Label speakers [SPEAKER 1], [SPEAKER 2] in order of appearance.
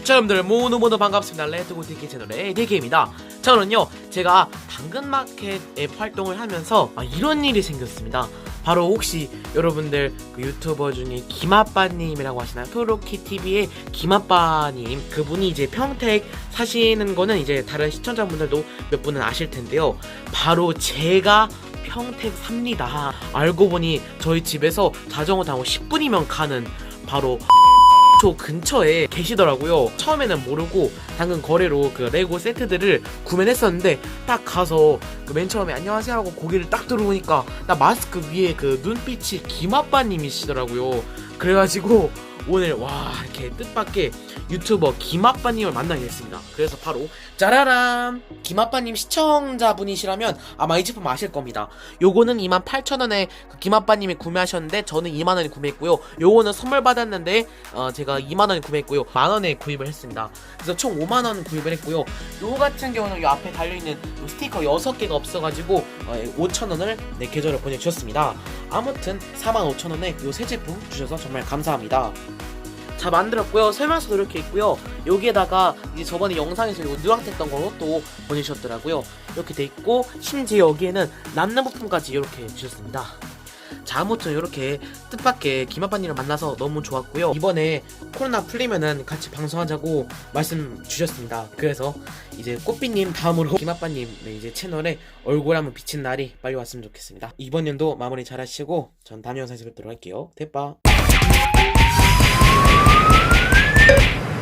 [SPEAKER 1] 구독자 여러분들 모두 모두 반갑습니다. 레트고 디키 채널의 디키입니다. 저는요, 제가 당근마켓 앱 활동을 하면서 아, 이런 일이 생겼습니다. 바로 혹시 여러분들 그 유튜버 중에 김아빠님이라고 하시나요? 프로키 TV의 김아빠님 그분이 이제 평택 사시는 거는 이제 다른 시청자분들도 몇 분은 아실 텐데요. 바로 제가 평택 삽니다. 알고 보니 저희 집에서 자전거 타고 10분이면 가는 바로 저 근처에 계시더라고요. 처음에는 모르고 당근 거래로 그 레고 세트들을 구매를 했었는데 딱 가서 그 맨 처음에 안녕하세요 하고 고개를 딱 들어보니까 나 마스크 위에 그 눈빛이 김아빠님이시더라고요. 그래가지고 오늘 와 이렇게 뜻밖의 유튜버 김아빠님을 만나게 됐습니다. 그래서 바로 짜라란 김아빠님 시청자분이시라면 아마 이 제품 아실 겁니다. 요거는 28,000원에 그 김아빠님이 구매하셨는데 저는 2만원에 구매했고요. 요거는 선물 받았는데 어, 제가 2만원에 구매했고요. 만원에 구입을 했습니다. 그래서 총 5만원 구입을 했고요. 요 같은 경우는 요 앞에 달려있는 요 스티커 6개가 없어가지고 어, 5천원을 네, 계좌로 보내주셨습니다. 아무튼 45,000원에 요새 제품 주셔서 정말 감사합니다. 다 만들었고요. 설명서도 이렇게 있고요. 여기에다가 이제 저번에 영상에서 이거 누락됐던 또 보내주셨더라고요. 이렇게 돼 있고 심지어 여기에는 남는 부품까지 이렇게 주셨습니다. 자 아무튼 이렇게 뜻밖의 김아빠님을 만나서 너무 좋았고요. 이번에 코로나 풀리면은 같이 방송하자고 말씀 주셨습니다. 그래서 이제 꽃비님 다음으로 김아빠님의 이제 채널에 얼굴 한번 비친 날이 빨리 왔으면 좋겠습니다. 이번 연도 마무리 잘 하시고 전 다음 영상에서 뵙도록 할게요. 대빠.